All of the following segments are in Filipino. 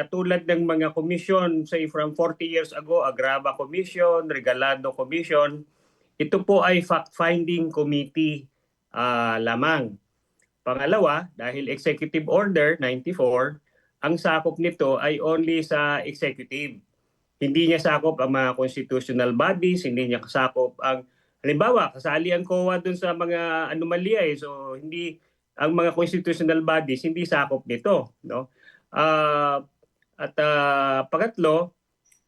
katulad ng mga commission, say from 40 years ago, Agrava Commission, Regalado Commission, ito po ay fact-finding committee ah, lamang. Pangalawa, dahil Executive Order 94, ang sakop nito ay only sa executive. Hindi niya sakop ang mga constitutional bodies, hindi niya kasakop ang halimbawa, kasali ang COA dun sa mga anomalya eh. So hindi ang mga constitutional bodies hindi sakop nito, no? Ah, at ah, pangatlo,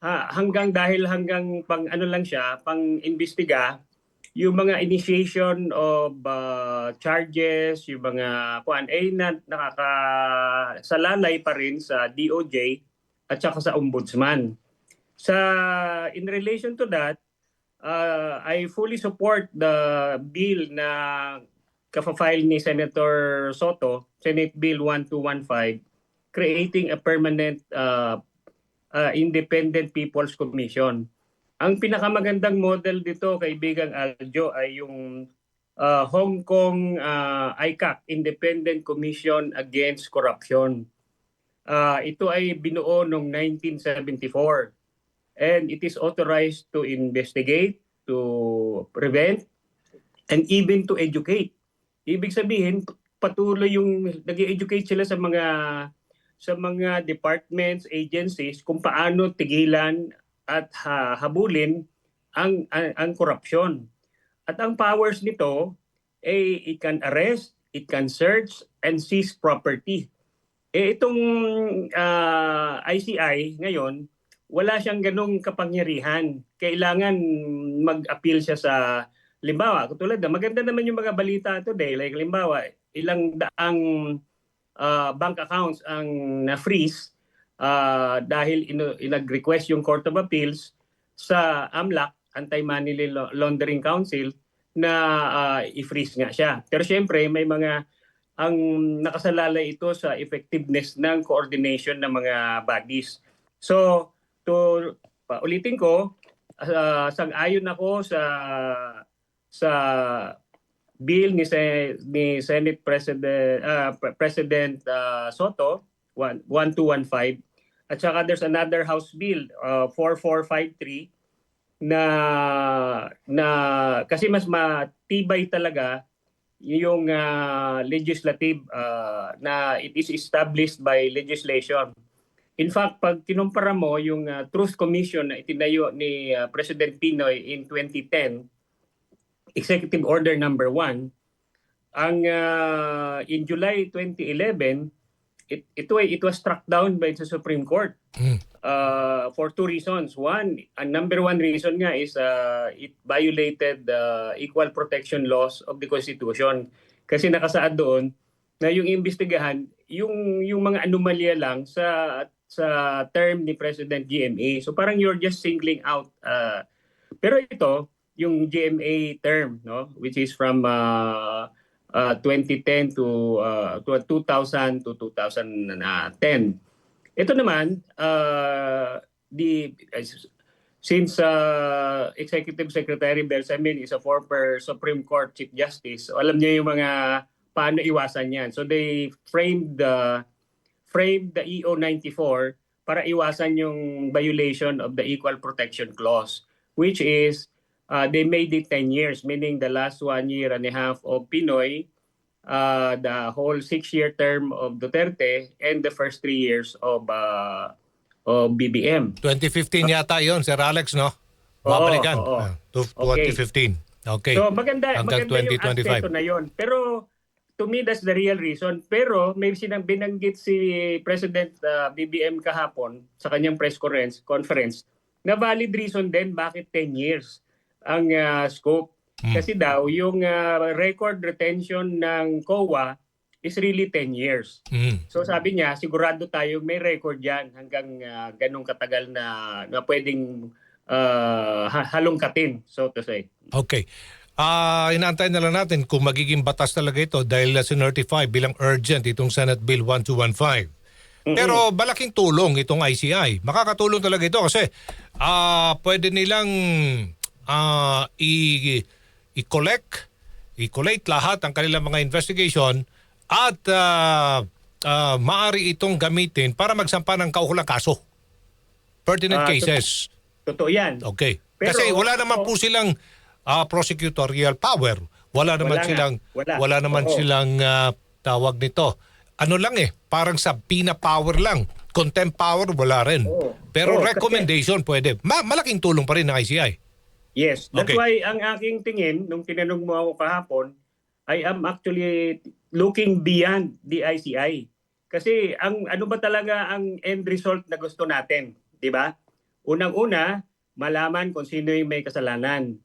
ha, hanggang dahil hanggang pang ano lang siya, pang imbestiga yung mga initiation of uh, charges, yung mga kuan ay na, nakakasalalay pa rin sa DOJ at saka sa ombudsman. Sa in relation to that, uh, I fully support the bill na kafa-file ni Senator Soto, Senate Bill 1215, creating a permanent uh, uh, independent people's commission. Ang pinakamagandang model dito, kaibigang Aljo, ay yung uh, Hong Kong uh, ICAC, Independent Commission Against Corruption. Uh, ito ay binuo noong 1974 and it is authorized to investigate, to prevent, and even to educate. Ibig sabihin, patuloy yung nag educate sila sa mga sa mga departments, agencies kung paano tigilan at ha, habulin ang, ang ang korupsyon. At ang powers nito eh it can arrest, it can search and seize property. Eh itong ah, ICI ngayon wala siyang ganong kapangyarihan. Kailangan mag-appeal siya sa limbawa, katulad na maganda naman yung mga balita today like limbawa, ilang daang ah, bank accounts ang na-freeze ah, dahil ino- nag-request yung Court of Appeals sa AMLAC, Anti-Money Lau- Laundering Council, na ah, i-freeze nga siya. Pero syempre, may mga ang nakasalalay ito sa effectiveness ng coordination ng mga bodies. So, to paulitin ko, uh, sang-ayon ako sa sa bill ni, Se- ni Senate President ah, Pre- President ah, Soto 1 1215 at saka there's another House Bill uh, 4453 na na kasi mas matibay talaga yung ah, legislative ah, na it is established by legislation. In fact, pag kinumpara mo yung ah, Truth Commission na itinayo ni ah, President Pinoy in 2010, Executive Order number 1, ang ah, in July 2011, it, ito ay it was struck down by the Supreme Court Mm. uh, for two reasons. One, ang number one reason nga is uh, it violated the equal protection laws of the Constitution. Kasi nakasaad doon na yung imbestigahan, yung yung mga anomalya lang sa sa term ni President GMA. So parang you're just singling out uh, pero ito yung GMA term no which is from uh, uh, 2010 to uh, to 2000 to 2010. Ito naman, uh, the, since uh, Executive Secretary Belsamin is a former Supreme Court Chief Justice, so alam niya yung mga paano iwasan yan. So they framed the framed the EO 94 para iwasan yung violation of the Equal Protection Clause, which is uh, they made it 10 years, meaning the last one year and a half of Pinoy, uh, the whole six-year term of Duterte, and the first three years of, uh, of BBM. 2015 yata yon Sir Alex, no? Oo, Mabalikan. oo. Ah, to- 2015. Okay. So maganda, Hanggang maganda yung 2025. aspeto na yon. Pero to me, that's the real reason. Pero may sinang binanggit si President uh, BBM kahapon sa kanyang press conference, conference na valid reason din bakit 10 years ang uh, scope. Hmm. Kasi daw yung uh, record retention ng COA is really 10 years. Mm. So sabi niya, sigurado tayo may record yan hanggang uh, ganong katagal na, na pwedeng uh, ha- halongkatin, so to say. Okay. Ah, inaantay na lang natin kung magiging batas talaga ito dahil uh, sinertify bilang urgent itong Senate Bill 1215. Pero malaking tulong itong ICI. Makakatulong talaga ito kasi ah pwede nilang ah i- i-collect, i-collate lahat ang kanilang mga investigation at ah, ah, maari itong gamitin para magsampa ng kaukulang kaso. Pertinent Ah, cases. Totoo yan. Okay. Pero- Kasi wala naman po silang ah, prosecutorial power. Wala naman Wala nga. silang Wala. wala naman Oo. silang ah, tawag nito. Ano lang eh, parang sa PINA power lang. Contempt power wala rin. Oo. Pero Oo, kasi- recommendation pwede. Ma- malaking tulong pa rin ng ICI. Yes, that's Okay. why ang aking tingin nung tinanong mo ako kahapon, I am actually looking beyond the ICI. Kasi ang ano ba talaga ang end result na gusto natin, 'di ba? Unang-una, malaman kung sino yung may kasalanan.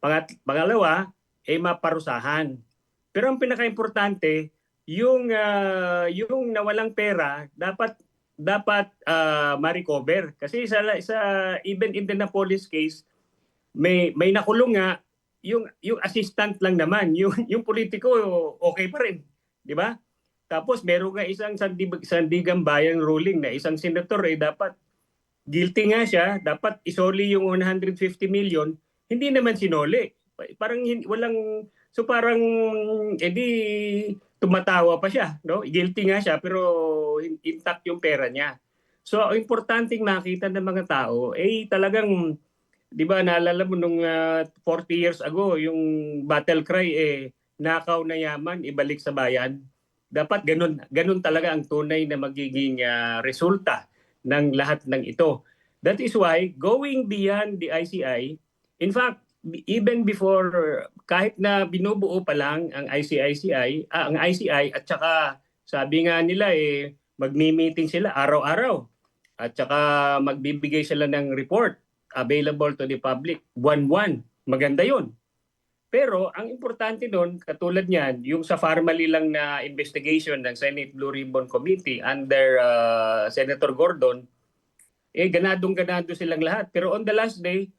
Pangat pangalawa, ay maparusahan. Pero ang pinaka-importante, yung ah, yung nawalang pera dapat dapat ah, ma-recover kasi sa sa even in the Napolis case may may nakulong nga yung yung assistant lang naman yung yung politiko okay pa rin di ba? Tapos meron nga isang sandig, sandigang bayan ruling na isang senator eh dapat guilty nga siya dapat isoli yung 150 million hindi naman sinoli. Parang walang so parang edi tumatawa pa siya no? Guilty nga siya pero in- intact yung pera niya. So ang importanteng makita ng mga tao eh talagang 'di ba naalala mo nung ah, 40 years ago yung battle cry eh nakaw na yaman ibalik sa bayan. Dapat ganun ganun talaga ang tunay na magiging ah, resulta ng lahat ng ito. That is why going beyond the ICI, in fact even before kahit na binubuo pa lang ang ICICI, ah, ang ICI at saka sabi nga nila eh magmi-meeting sila araw-araw at saka magbibigay sila ng report available to the public buwan-buwan. Maganda yon. Pero ang importante doon, katulad niyan, yung sa formally lang na investigation ng Senate Blue Ribbon Committee under uh, Senator Gordon, eh ganadong-ganado silang lahat. Pero on the last day,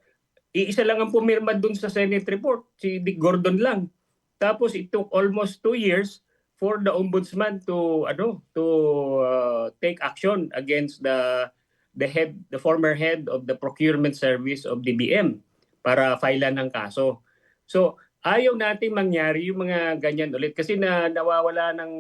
iisa lang ang pumirma doon sa Senate report, si Dick Gordon lang. Tapos it took almost two years for the ombudsman to ano to uh, take action against the the head the former head of the procurement service of DBM para filean ng kaso. So, ayaw nating mangyari yung mga ganyan ulit kasi na nawawala ng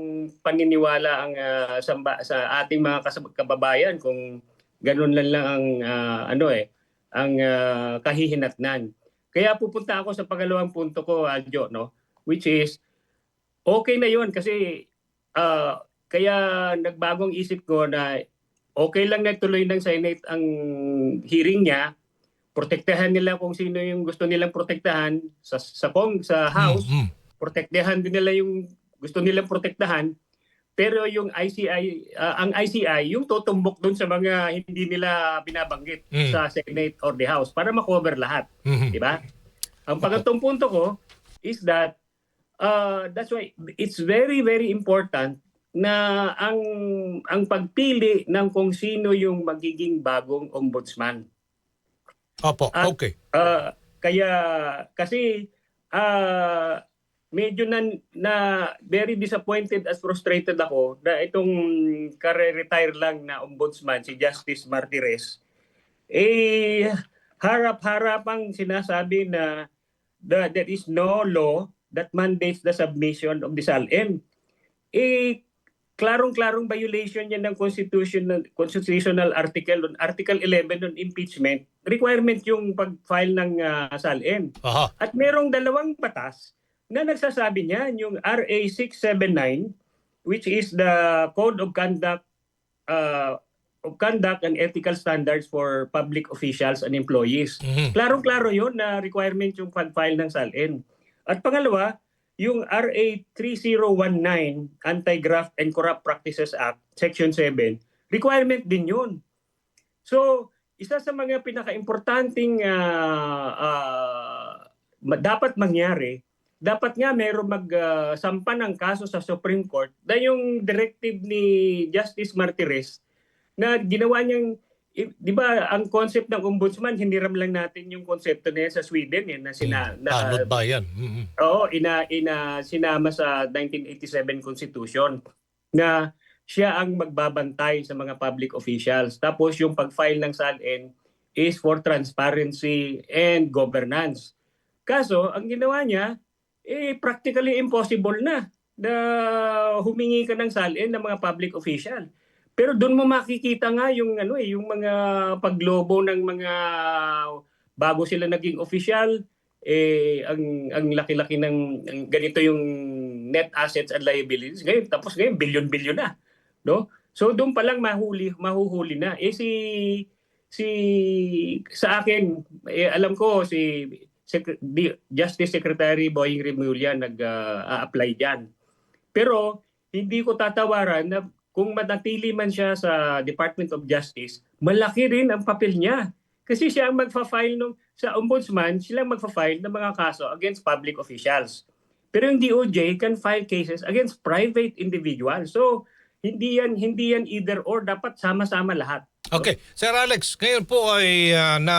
paniniwala ang ah, sa, sa ating mga kababayan kung ganun lang lang ang ah, ano eh ang ah, kahihinatnan. Kaya pupunta ako sa pangalawang punto ko, Aljo, no? Which is okay na 'yon kasi ah, kaya nagbagong isip ko na okay lang na tuloy ng Senate ang hearing niya, protektahan nila kung sino yung gusto nilang protektahan sa sa Kong sa House, Mm, mm. protektahan din nila yung gusto nilang protektahan. Pero yung ICI, ah, ang ICI, yung tutumbok doon sa mga hindi nila binabanggit Mm. sa Senate or the House para ma-cover lahat. Mhm. Di ba? Ang pangatong punto ko is that uh, that's why it's very very important na ang ang pagpili ng kung sino yung magiging bagong ombudsman. Opo, Ah, okay. Uh, kaya kasi uh, medyo na, na very disappointed as frustrated ako na itong kare-retire lang na ombudsman si Justice Martires eh harap-harapang sinasabi na the, there is no law that mandates the submission of the SALN. Eh, klarong-klarong violation yan ng constitutional, constitutional article, on Article 11 on impeachment. Requirement yung pag-file ng ah, SALN. Aha. At merong dalawang batas na nagsasabi niyan, yung RA 679, which is the Code of Conduct uh, of Conduct and Ethical Standards for Public Officials and Employees. Mhm. Klarong-klaro yun na requirement yung pag-file ng SALN. At pangalawa, yung RA 3019, Anti-Graft and Corrupt Practices Act, Section 7, requirement din yun. So, isa sa mga pinaka-importanting ah, ah, ma- dapat mangyari, dapat nga meron magsampa ng kaso sa Supreme Court na yung directive ni Justice Martires na ginawa niyang di ba ang concept ng ombudsman hiniram lang natin yung konsepto na yan sa Sweden eh, na sina na, Tanod ba yan? Mhm. Oo, ina ina sinama sa 1987 Constitution na siya ang magbabantay sa mga public officials. Tapos yung pag-file ng SALN is for transparency and governance. Kaso, ang ginawa niya, eh practically impossible na. na humingi ka ng salin ng mga public official. Pero doon mo makikita nga yung ano eh, yung mga paglobo ng mga bago sila naging official eh ang ang laki-laki ng ang ganito yung net assets and liabilities. Ngayon tapos ngayon billion-billion na no? So doon pa lang mahuli mahuhuli na. Eh si si sa akin eh, alam ko si Sec- Justice Secretary Boying Remulla nag-apply diyan pero hindi ko tatawaran na kung manatili man siya sa Department of Justice, malaki rin ang papel niya. Kasi siya ang magfa-file nung, sa ombudsman, sila ang magfa-file ng mga kaso against public officials. Pero yung DOJ can file cases against private individuals. So, hindi yan hindi yan either or dapat sama-sama lahat. Okay, Sir Alex, ngayon po ay ah, na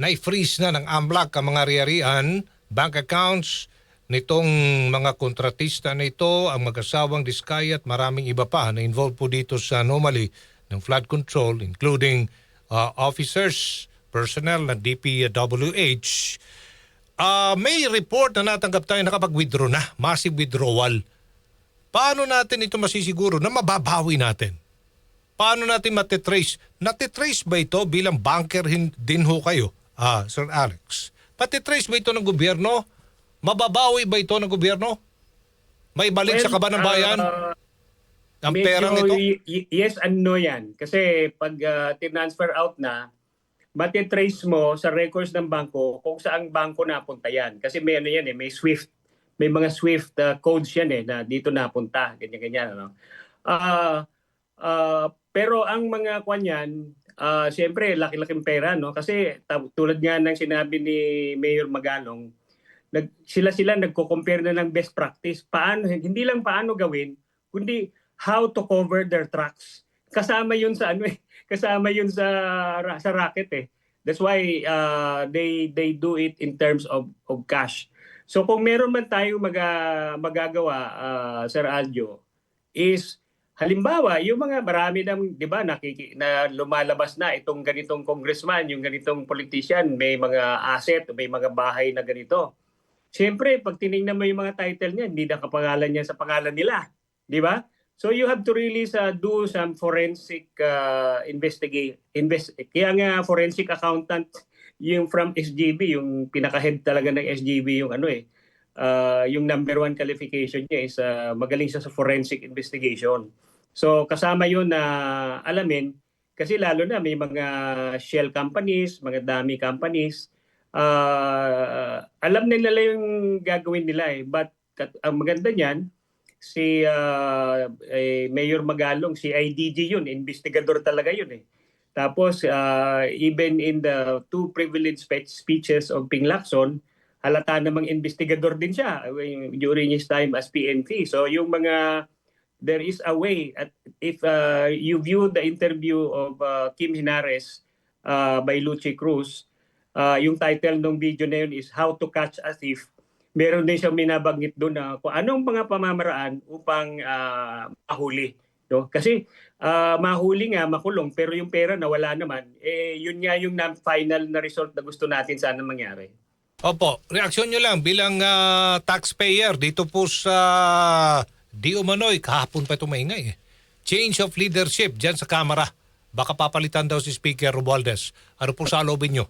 na-freeze na ng AMLAC ang mga ari-arian, bank accounts nitong mga kontratista na ito, ang mag-asawang Diskaya at maraming iba pa na involved po dito sa anomaly ng flood control including ah, officers, personnel ng DPWH. Ah, may report na natanggap tayo nakapag-withdraw na, massive withdrawal. Paano natin ito masisiguro na mababawi natin? paano natin matitrace? Natitrace ba ito bilang banker din ho kayo, ah, Sir Alex? Patitrace ba ito ng gobyerno? Mababawi ba ito ng gobyerno? May balik sa Well, kaban ng bayan? ah, ang medyo perang ito? yes and no yan. Kasi pag uh, tinransfer out na, matitrace mo sa records ng bangko kung saang bangko napunta yan. Kasi may ano yan eh, may SWIFT, may mga SWIFT uh, codes yan eh, na dito napunta, ganyan-ganyan. Ano? Ah, ah, pero ang mga kwan yan, ah, siyempre laki-laking pera no kasi tulad nga ng sinabi ni Mayor Magalong, nag, sila-sila nagko-compare na ng best practice. Paano hindi lang paano gawin, kundi how to cover their tracks. Kasama 'yun sa ano eh, kasama 'yun sa sa racket eh. That's why uh, they they do it in terms of of cash. So kung meron man tayong maga, magagawa uh, Sir Aljo is halimbawa yung mga marami ng 'di ba nakiki na lumalabas na itong ganitong congressman, yung ganitong politician, may mga asset, may mga bahay na ganito. Siyempre, pag tiningnan mo yung mga title niya, hindi nakapangalan niya sa pangalan nila. Di ba? So you have to really sa do some forensic uh, investigate invest kaya nga forensic accountant yung from SGB yung pinaka-head talaga ng SGB yung ano eh uh, yung number one qualification niya is uh, magaling siya sa forensic investigation. So kasama yun na alamin kasi lalo na may mga shell companies, mga dami companies uh, alam nila yung gagawin nila eh. But kat- ang maganda niyan, si uh, eh, Mayor Magalong, si IDG yun, investigador talaga yun eh. Tapos uh, even in the two privileged spe- speeches of Ping Lacson, halata namang investigador din siya uh, during his time as PNP. So yung mga there is a way at if uh, you view the interview of uh, Kim Hinares uh, by Lucy Cruz, uh, yung title ng video na yun is How to Catch a Thief. Meron din siyang minabanggit doon na kung anong mga pamamaraan upang uh, mahuli. No? Kasi uh, mahuli nga, makulong, pero yung pera nawala naman, eh, yun nga yung na- final na result na gusto natin sana mangyari. Opo, reaksyon nyo lang bilang ah, taxpayer dito po sa Di Umanoy, kahapon pa ito maingay eh. Change of leadership dyan sa Kamara. Baka papalitan daw si Speaker Romualdez. Ano po sa lobin nyo?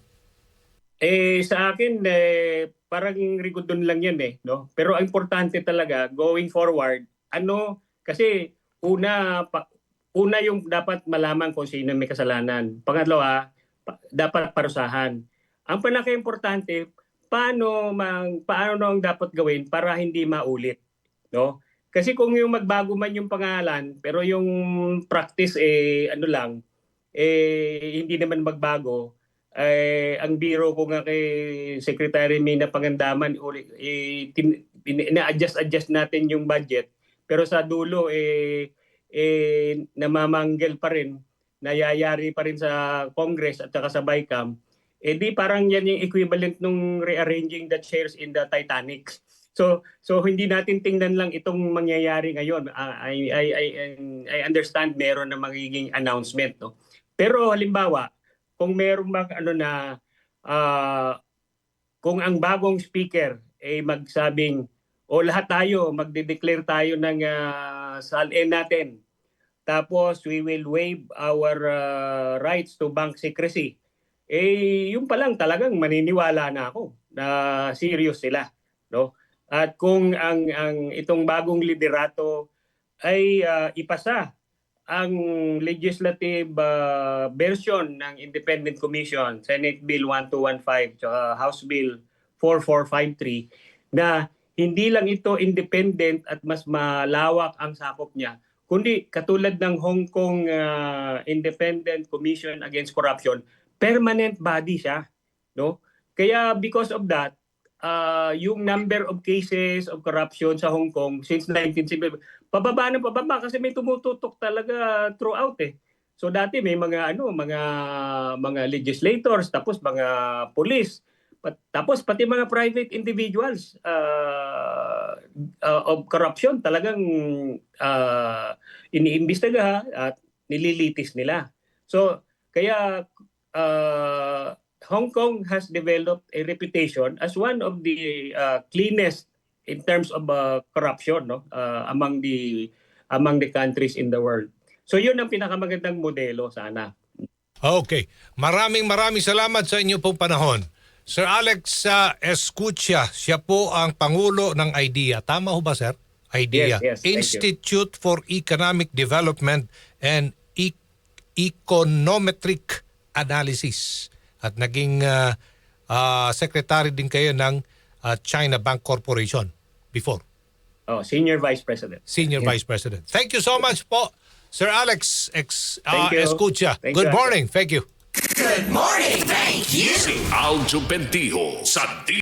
Eh sa akin eh parang rigudon lang 'yan eh, no? Pero ang importante talaga going forward, ano kasi una pa, una yung dapat malaman kung sino may kasalanan. Pangalawa, pa, dapat parusahan. Ang pinaka-importante, paano mang paano ang dapat gawin para hindi maulit, no? Kasi kung yung magbago man yung pangalan, pero yung practice eh ano lang, eh hindi naman magbago, eh, ang biro ko nga kay Secretary Mina Pangandaman, uli- eh, ina-adjust-adjust natin yung budget. Pero sa dulo, eh, eh, namamanggel pa rin, nayayari pa rin sa Congress at saka sa BICAM. Eh di parang yan yung equivalent nung rearranging the chairs in the Titanic. So so hindi natin tingnan lang itong mangyayari ngayon. I I I I understand meron na magiging announcement no. Pero halimbawa, kung merong mag ano na ah, kung ang bagong speaker ay magsabing o lahat tayo magde-declare tayo ng uh, salin natin. Tapos we will waive our uh, rights to bank secrecy. Eh yung pa lang talagang maniniwala na ako na serious sila, no? At kung ang ang itong bagong liderato ay uh, ipasa ang legislative uh, version ng Independent Commission, Senate Bill 1215 at House Bill 4453 na hindi lang ito independent at mas malawak ang sakop niya, kundi katulad ng Hong Kong uh, Independent Commission Against Corruption, permanent body siya, no? Kaya because of that, uh, yung number of cases of corruption sa Hong Kong since 1970 pababa na pababa kasi may tumututok talaga throughout eh. So dati may mga ano, mga mga legislators, tapos mga police, pat, tapos pati mga private individuals uh, uh, of corruption talagang uh, iniimbestiga at nililitis nila. So kaya uh, Hong Kong has developed a reputation as one of the uh, cleanest in terms of uh, corruption no uh, among the among the countries in the world. So yun ang pinakamagandang modelo sana. Okay. Maraming maraming salamat sa inyo pong panahon. Sir Alex uh, Escucha, siya po ang Pangulo ng IDEA. Tama ho ba, sir? IDEA. Yes, yes. Institute for Economic Development and e- Econometric Analysis. At naging uh, uh, secretary din kayo ng uh, China Bank Corporation before. Oh, senior vice president. Senior Vice President. Thank you so much po, Sir Alex Ex, uh, Thank you. Escucha. Thank Good you, Ate. morning. Thank you. Good morning, thank you. Si Aljo Bendijo sa